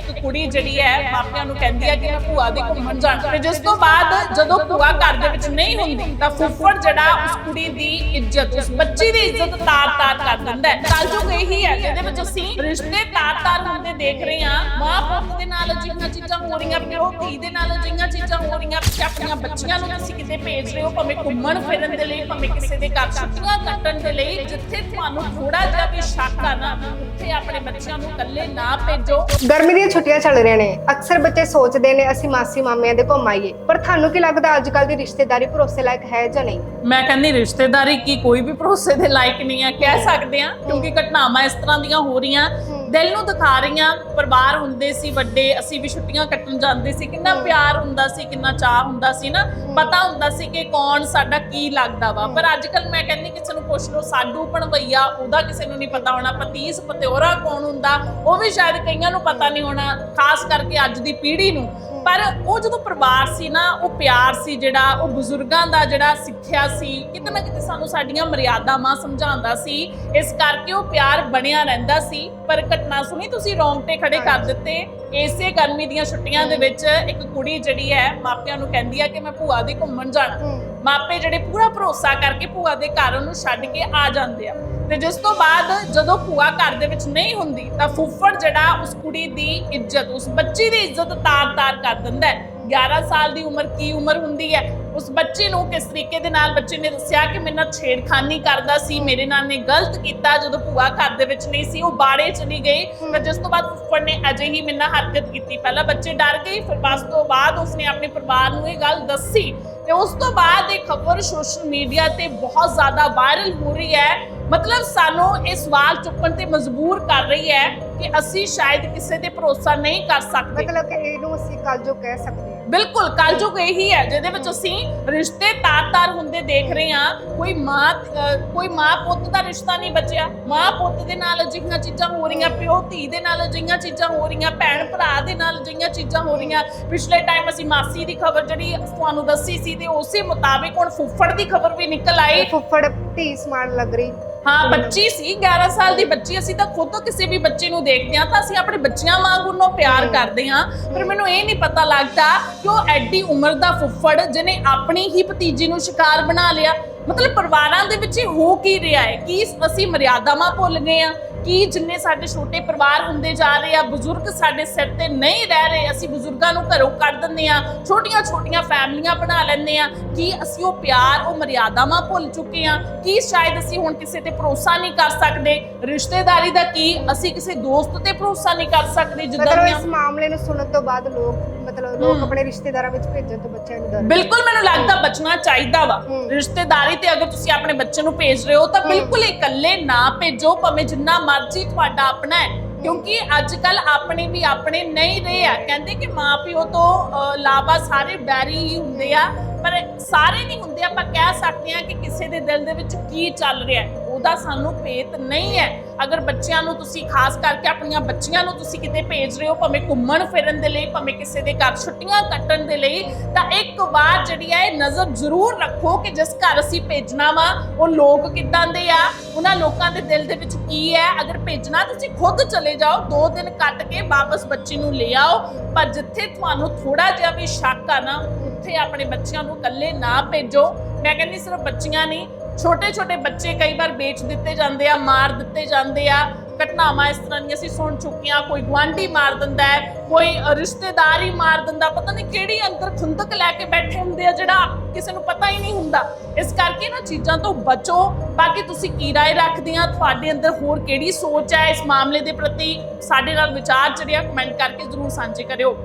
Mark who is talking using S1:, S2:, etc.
S1: ਇੱਕ ਕੁੜੀ ਜਿਹੜੀ ਹੈ, ਮਾਪਿਆਂ ਨੂੰ ਕਹਿੰਦੀ ਹੈ ਕਿ ਮੈਂ ਭੂਆ ਦੇ ਘੁੰਮਣ ਜਾਣਾ। ਤੇ ਜਿਸ ਤੋਂ ਬਾਅਦ ਜਦੋਂ ਭੂਆ ਘਰ ਦੇ ਵਿੱਚ ਨਹੀਂ ਹੁੰਦੀ, ਤਾਂ ਫੁੱਫੜ ਜਿਹੜਾ ਉਸ ਕੁੜੀ ਦੀ ਇੱਜ਼ਤ, ਉਸ ਬੱਚੀ ਦੀ ਇੱਜ਼ਤ ਤਾਰ-ਤਾਰ ਕਰ ਦਿੰਦਾ ਹੈ। ਕਾਲਜੁਗ ਇਹੀ ਹੈ, ਜਿਹਦੇ ਵਿੱਚ ਅਸੀਂ ਰਿਸ਼ਤੇ ਤਾਰ-ਤਾਰ ਹੁੰਦੇ ਦੇਖ ਰਹੇ ਹਾਂ। ਮਾਂ ਬਾਪ ਦੇ ਨਾਲ ਅਜਿਹੀਆਂ ਚੀਜ਼ਾਂ ਹੋ ਰਹੀਆਂ ਪਿਓ ਧੀ ਦੇ ਨਾਲ ਅਜਿਹੀਆਂ ਚੀਜ਼ਾਂ ਹੋ ਰਹੀਆਂ ਕਿ ਆਪਣੀਆਂ ਬੱਚੀਆਂ ਨੂੰ ਤੁਸੀਂ ਕਿਤੇ ਭੇਜ ਰਹੇ ਹੋ ਭਾਵੇਂ ਘੁੰਮਣ ਫਿਰਨ ਦੇ ਲਈ ਭਾਵੇਂ ਕਿਸੇ ਦੇ ਘਰ ਛੁੱਟੀਆਂ ਕੱਟਣ ਦੇ ਲਈ ਜਿੱਥੇ ਤੁਹਾਨੂੰ ਥੋੜਾ ਜਿਹਾ ਵੀ ਸ਼ੱਕ ਆ ਨਾ ਉੱਥੇ ਆਪਣੇ ਬੱਚਿਆਂ ਨੂੰ ਇਕੱਲੇ ਨਾ ਭੇਜੋ।
S2: ਗਰਮੀ ਦੀਆਂ ਛੁੱਟੀਆਂ ਚੱਲ ਰਹੀਆਂ ਨੇ ਅਕਸਰ ਬੱਚੇ ਸੋਚਦੇ ਨੇ ਅਸੀਂ ਮਾਸੀ ਮਾਮਿਆਂ ਦੇ ਘੁੰਮ ਆਈਏ ਪਰ ਤੁਹਾਨੂੰ ਕੀ ਲੱਗਦਾ ਅੱਜ ਕੱਲ ਦੀ ਰਿਸ਼ਤੇਦਾਰੀ ਭਰੋਸੇ ਲਾਇਕ ਹੈ ਜਾਂ ਨਹੀਂ?
S1: ਮੈਂ ਕਹਿੰਦੀ ਰਿਸ਼ਤੇਦਾਰੀ ਕੀ ਕੋਈ ਵੀ ਭਰੋਸੇ ਦੇ ਲਾਇਕ ਨਹੀਂ ਹੈ ਕਹਿ ਸਕਦੇ ਆ ਕਿਉਂਕਿ ਘਟਨਾਵਾਂ ਇਸ ਤਰ੍ਹਾਂ ਦੀਆਂ ਹੋ ਰਹੀਆਂ ਦਿਲ ਨੂੰ ਦਿਖਾ ਰਹੀਆਂ ਪਰਿਵਾਰ ਹੁੰਦੇ ਸੀ ਵੱਡੇ ਅਸੀਂ ਵੀ ਛੁੱਟੀਆਂ ਕੱਟਣ ਜਾਂਦੇ ਸੀ ਕਿੰਨਾ ਪਿਆਰ ਹੁੰਦਾ ਸੀ ਕਿੰਨਾ ਚਾਹ ਹੁੰਦਾ ਸੀ ਨਾ ਪਤਾ ਹੁੰਦਾ ਸੀ ਕਿ ਕੌਣ ਸਾਡਾ ਕੀ ਲੱਗਦਾ ਵਾ। ਪਰ ਅੱਜ ਕੱਲ ਮੈਂ ਕਹਿੰਦੀ ਕਿਸੇ ਨੂੰ ਪੁੱਛ ਲਓ ਸਾਡੂ ਭਣਵਈਆ ਉਹਦਾ ਕਿਸੇ ਨੂੰ ਨਹੀਂ ਪਤਾ ਹੋਣਾ ਪਤੀਸ ਪਤਿਓਰਾ ਕੌਣ ਹੁੰਦਾ ਉਹ ਵੀ ਸ਼ਾਇਦ ਕਈਆਂ ਨੂੰ ਪਤਾ ਨਹੀਂ ਹੋਣਾ ਖਾਸ ਕਰਕੇ ਅੱਜ ਦੀ ਪੀੜ੍ਹੀ ਨੂੰ। ਪਰ ਉਹ ਜਦੋਂ ਪਰਿਵਾਰ ਸੀ ਨਾ ਉਹ ਪਿਆਰ ਸੀ ਜਿਹੜਾ ਉਹ ਬਜ਼ੁਰਗਾਂ ਦਾ ਜਿਹੜਾ ਸਿੱਖਿਆ ਸੀ ਕਿਤੇ ਨਾ ਕਿਤੇ ਸਾਨੂੰ ਸਾਡੀਆਂ ਮਰਿਆਦਾਵਾਂ ਸਮਝਾਉਂਦਾ ਸੀ। ਇਸ ਕਰਕੇ ਉਹ ਪਿਆਰ ਬਣਿਆ ਰਹਿੰਦਾ ਸੀ। ਪਰ ਘਟਨਾ ਸੁਣੀ ਤੁਸੀਂ? ਰੌਂਗਟੇ ਖੜੇ ਕਰ ਦਿੱਤੇ। ਇਸੇ ਗਰਮੀ ਦੀਆਂ ਛੁੱਟੀਆਂ ਦੇ ਵਿੱਚ ਇੱਕ ਕੁੜੀ ਜਿਹੜੀ ਹੈ ਮਾਪਿਆਂ ਨੂੰ ਕਹਿੰਦੀ ਹੈ ਕਿ ਮੈਂ ਭੂਆ ਦੇ ਘੁੰਮਣ ਜਾਣਾ। ਮਾਪੇ ਜਿਹੜੇ ਪੂਰਾ ਭਰੋਸਾ ਕਰਕੇ ਭੂਆ ਦੇ ਘਰ ਉਹਨੂੰ ਛੱਡ ਕੇ ਆ ਜਾਂਦੇ ਆ। ਤੇ ਜਿਸ ਤੋਂ ਬਾਅਦ ਜਦੋਂ ਭੂਆ ਘਰ ਦੇ ਵਿੱਚ ਨਹੀਂ ਹੁੰਦੀ ਤਾਂ ਫੁੱਫੜ ਜਿਹੜਾ ਉਸ ਕੁੜੀ ਦੀ ਇੱਜ਼ਤ ਉਸ ਬੱਚੀ ਦੀ ਇੱਜ਼ਤ ਤਾਰ-ਤਾਰ ਕਰ ਦਿੰਦਾ ਹੈ। 11 ਸਾਲ ਦੀ ਉਮਰ ਕੀ ਉਮਰ ਹੁੰਦੀ ਹੈ? ਉਸ ਬੱਚੇ ਨੂੰ ਕਿਸ ਤਰੀਕੇ ਦੇ ਨਾਲ ਬੱਚੇ ਨੇ ਦੱਸਿਆ ਕਿ ਮੇਰੇ ਨਾਲ ਛੇੜਖਾਨੀ ਕਰਦਾ ਸੀ, ਮੇਰੇ ਨਾਲ ਨੇ ਗਲਤ ਕੀਤਾ, ਜਦੋਂ ਭੂਆ ਘਰ ਦੇ ਵਿੱਚ ਨਹੀਂ ਸੀ, ਉਹ ਬਾੜੇ ਚਲੀ ਗਈ। ਫਿਰ ਜਿਸ ਤੋਂ ਬਾਅਦ ਫੁੱਫੜ ਨੇ ਅਜੇ ਹੀ ਮੇਰੇ ਨਾਲ ਹਰਕਤ ਕੀਤੀ। ਪਹਿਲਾਂ ਬੱਚੇ ਡਰ ਗਏ, ਫਿਰ ਬਸ ਤੋਂ ਬਾਅਦ ਉਸਨੇ ਆਪਣੇ ਪਰਿਵਾਰ ਨੂੰ ਇਹ ਗੱਲ ਦੱਸੀ। ਤੇ ਉਸ ਤੋਂ ਬਾਅਦ ਇਹ ਖਬਰ ਸੋਸ਼ਲ ਮੀਡੀਆ ਤੇ ਬਹੁਤ ਜ਼ਿਆਦਾ ਵਾਇਰਲ ਹੋ ਰਹੀ ਹੈ। ਮਤਲਬ ਸਾਨੂੰ ਇਹ ਸਵਾਲ ਚੁੱਕਣ ਤੇ ਮਜਬੂਰ ਕਰ ਰਹੀ ਹੈ ਕਿ ਅਸੀਂ ਸ਼ਾਇਦ ਕਿਸੇ ਤੇ ਭਰੋਸਾ ਨਹੀਂ ਕਰ ਸਕਦੇ।
S2: ਮਤਲਬ ਕਿ ਇਹਨੂੰ ਅਸੀਂ ਕੱਲ ਜੋ ਕਹਿ ਸਕਦੇ
S1: ਬਿਲਕੁਲ ਕਲਯੁਗ ਇਹੀ ਹੈ, ਜਿਹਦੇ ਵਿੱਚ ਅਸੀਂ ਰਿਸ਼ਤੇ ਤਾਰ-ਤਾਰ ਹੁੰਦੇ ਦੇਖ ਰਹੇ ਹਾਂ, ਕੋਈ ਮਾਂ ਕੋਈ ਮਾਂ ਪੁੱਤ ਦਾ ਰਿਸ਼ਤਾ ਨਹੀਂ ਬਚਿਆ, ਮਾਂ ਪੁੱਤ ਦੇ ਨਾਲ ਅਜਿਹੀਆਂ ਚੀਜ਼ਾਂ ਹੋ ਰਹੀਆਂ, ਪਿਓ ਧੀ ਦੇ ਨਾਲ ਅਜਿਹੀਆਂ ਚੀਜ਼ਾਂ ਹੋ ਰਹੀਆਂ, ਭੈਣ ਭਰਾ ਦੇ ਨਾਲ ਅਜਿਹੀਆਂ ਚੀਜ਼ਾਂ ਹੋ ਰਹੀਆਂ, ਪਿਛਲੇ ਟਾਈਮ ਅਸੀਂ ਮਾਸੀ ਦੀ ਖਬਰ ਜਿਹੜੀ ਤੁਹਾਨੂੰ ਦੱਸੀ ਸੀ ਤੇ ਉਸੇ ਮੁਤਾਬਿਕ ਹੁਣ ਫੁੱਫੜ ਦੀ ਖਬਰ ਵੀ ਨਿਕਲ ਆਈ।
S2: ਫੁੱਫੜ ਧੀ ਸਮਾਨ ਲੱਗ ਰਹੀ।
S1: ਹਾਂ, ਬੱਚੀ ਸੀ 11 ਸਾਲ ਦੀ ਬੱਚੀ। ਅਸੀਂ ਤਾਂ ਖੁਦ ਕਿਸੇ ਵੀ ਬੱਚੇ ਨੂੰ ਦੇਖਦੇ ਹਾਂ, ਤਾਂ ਅਸੀਂ ਆਪਣੇ ਬੱਚਿਆਂ ਵਾਂਗ ਉਹਨੂੰ ਪਿਆਰ ਕਰਦੇ ਹਾਂ। ਪਰ ਮੈਨੂੰ ਇਹ ਨਹੀਂ ਪਤਾ ਲੱਗਦਾ ਕਿ ਉਹ ਐਡੀ ਉਮਰ ਦਾ ਫੁੱਫੜ, ਜਿਹਨੇ ਆਪਣੀ ਹੀ ਭਤੀਜੀ ਨੂੰ ਸ਼ਿਕਾਰ ਬਣਾ ਲਿਆ। ਮਤਲਬ ਪਰਿਵਾਰਾਂ ਦੇ ਵਿੱਚ ਹੋ ਕੀ ਰਿਹਾ ਹੈ? ਕੀ ਅਸੀਂ ਮਰਿਆਦਾਵਾਂ ਭੁੱਲ ਗਏ ਆ ਕੀ ਜਿੰਨੇ ਸਾਡੇ ਛੋਟੇ ਪਰਿਵਾਰ ਹੁੰਦੇ ਜਾ ਰਹੇ ਆ ਬਜ਼ੁਰਗ ਸਾਡੇ ਸਿਰ ਤੇ ਨਹੀਂ ਰਹਿ ਰਹੇ ਅਸੀਂ ਬਜ਼ੁਰਗਾਂ ਨੂੰ ਘਰੋਂ ਕੱਢ ਦਿੰਦੇ ਆ ਛੋਟੀਆਂ ਛੋਟੀਆਂ ਫੈਮਲੀਆਂ ਬਣਾ ਲੈਂਦੇ ਆ ਕੀ ਅਸੀਂ ਉਹ ਪਿਆਰ ਉਹ ਮਰਿਆਦਾਵਾਂ ਭੁੱਲ ਚੁੱਕੇ ਆ ਕੀ ਸ਼ਾਇਦ ਅਸੀਂ ਹੁਣ ਕਿਸੇ ਤੇ ਭਰੋਸਾ ਨਹੀਂ ਕਰ ਸਕਦੇ ਰਿਸ਼ਤੇਦਾਰੀ ਦਾ ਕੀ ਅਸੀਂ ਕਿਸੇ ਦੋਸਤ ਤੇ ਭਰੋਸਾ ਨਹੀਂ ਕਰ ਸਕਦੇ ਜਿੱਦਾਂ
S2: ਮਤਲਬ ਇਸ ਮਾਮਲੇ ਨੂੰ ਸੁਣਨ ਤੋਂ ਬਾਅਦ ਲੋਕ ਮਤਲਬ ਲੋਕ ਆਪਣੇ ਰਿਸ਼ਤੇਦਾਰਾਂ ਵਿੱਚ ਭੇਜਣ ਤੋਂ ਬੱਚਿਆਂ ਨੂੰ ਡਰ।
S1: ਬਿਲਕੁਲ ਮੈਨੂੰ ਲੱਗਦਾ ਬਚਣਾ ਚਾਹੀਦਾ ਵਾ। ਰਿਸ਼ਤੇਦਾਰੀ ਤੇ ਅਗਰ ਤੁਸੀਂ ਆਪਣੇ ਬੱਚੇ ਨੂੰ ਭੇਜ ਰਹੇ ਹੋ ਤਾਂ ਬਿਲਕੁਲ ਇਕੱਲੇ ਨਾ ਭੇਜੋ ਭਾਵੇਂ ਜਿੰਨਾ ਮਰਜ਼ੀ ਤੁਹਾਡਾ ਆਪਣਾ ਹੈ। ਕਿਉਂਕਿ ਅੱਜ ਕੱਲ ਆਪਣੇ ਵੀ ਆਪਣੇ ਨਹੀਂ ਰਹੇ ਆ। ਕਹਿੰਦੇ ਕਿ ਮਾਂ ਪਿਓ ਤੋਂ ਇਲਾਵਾ ਸਾਰੇ ਬੈਰੀ ਹੀ ਹੁੰਦੇ ਆ। ਪਰ ਸਾਰੇ ਨਹੀਂ ਹੁੰਦੇ। ਆਪਾਂ ਕਹਿ ਸਕਦੇ ਆ ਕਿ ਕਿਸੇ ਦੇ ਦਿਲ ਦੇ ਵਿੱਚ ਕੀ ਚੱਲ ਰਿਹਾ ਹੈ। ਉਹਦਾ ਸਾਨੂੰ ਭੇਤ ਨਹੀਂ ਹੈ। ਅਗਰ ਬੱਚਿਆਂ ਨੂੰ ਤੁਸੀਂ ਖਾਸ ਕਰਕੇ ਆਪਣੀਆਂ ਬੱਚੀਆਂ ਨੂੰ ਤੁਸੀਂ ਕਿਤੇ ਭੇਜ ਰਹੇ ਹੋ, ਭਾਵੇਂ ਘੁੰਮਣ ਫਿਰਨ ਦੇ ਲਈ, ਭਾਵੇਂ ਕਿਸੇ ਦੇ ਘਰ ਛੁੱਟੀਆਂ ਕੱਟਣ ਦੇ ਲਈ, ਤਾਂ ਇੱਕ ਵਾਰ ਜਿਹੜੀ ਹੈ, ਇਹ ਨਜ਼ਰ ਜ਼ਰੂਰ ਰੱਖੋ ਕਿ ਜਿਸ ਘਰ ਅਸੀਂ ਭੇਜਣਾ ਵਾ, ਉਹ ਲੋਕ ਕਿੱਦਾਂ ਦੇ ਆ, ਉਹਨਾਂ ਲੋਕਾਂ ਦੇ ਦਿਲ ਦੇ ਵਿੱਚ ਕੀ ਹੈ। ਅਗਰ ਭੇਜਣਾ, ਤੁਸੀਂ ਖੁਦ ਚਲੇ ਜਾਓ, ਦੋ ਦਿਨ ਕੱਟ ਕੇ ਵਾਪਸ ਬੱਚੀ ਨੂੰ ਲੈ ਆਓ। ਪਰ ਜਿੱਥੇ ਤੁਹਾਨੂੰ ਥੋੜਾ ਜਿਹਾ ਵੀ ਸ਼ੱਕ ਆ ਨਾ, ਉੱਥੇ ਆਪਣੇ ਬੱਚਿਆਂ ਨੂੰ ਇਕੱਲੇ ਨਾ ਭੇਜੋ। ਮੈਂ ਕਹਿੰਦੀ, ਸਿਰਫ ਬੱਚੀਆਂ ਨਹੀਂ ਛੋਟੇ ਛੋਟੇ ਬੱਚੇ ਕਈ ਵਾਰ ਵੇਚ ਦਿੱਤੇ ਜਾਂਦੇ ਆ, ਮਾਰ ਦਿੱਤੇ ਜਾਂਦੇ ਆ। ਘਟਨਾਵਾਂ ਇਸ ਤਰ੍ਹਾਂ ਦੀਆਂ ਅਸੀਂ ਸੁਣ ਚੁੱਕੀਆਂ ਕੋਈ ਗੁਆਂਢੀ ਮਾਰ ਦਿੰਦਾ ਹੈ, ਕੋਈ ਰਿਸ਼ਤੇਦਾਰ ਹੀ ਮਾਰ ਦਿੰਦਾ। ਪਤਾ ਨਹੀਂ ਕਿਹੜੀ ਅੰਦਰ ਖੁੰਦਕ ਲੈ ਕੇ ਬੈਠੇ ਹੁੰਦੇ ਆ ਜਿਹੜਾ ਕਿਸੇ ਨੂੰ ਪਤਾ ਹੀ ਨਹੀਂ ਹੁੰਦਾ। ਇਸ ਕਰਕੇ ਨਾ ਚੀਜ਼ਾਂ ਤੋਂ ਬਚੋ। ਬਾਕੀ ਤੁਸੀਂ ਕੀ ਰਾਏ ਰੱਖਦੇ ਆ? ਤੁਹਾਡੇ ਅੰਦਰ ਹੋਰ ਕਿਹੜੀ ਸੋਚ ਹੈ ਇਸ ਮਾਮਲੇ ਦੇ ਪ੍ਰਤੀ? ਸਾਡੇ ਨਾਲ ਵਿਚਾਰ ਜਿਹੜੇ ਆ ਕਮੈਂਟ ਕਰਕੇ ਜ਼ਰੂਰ ਸਾਂਝੇ ਕਰਿਓ।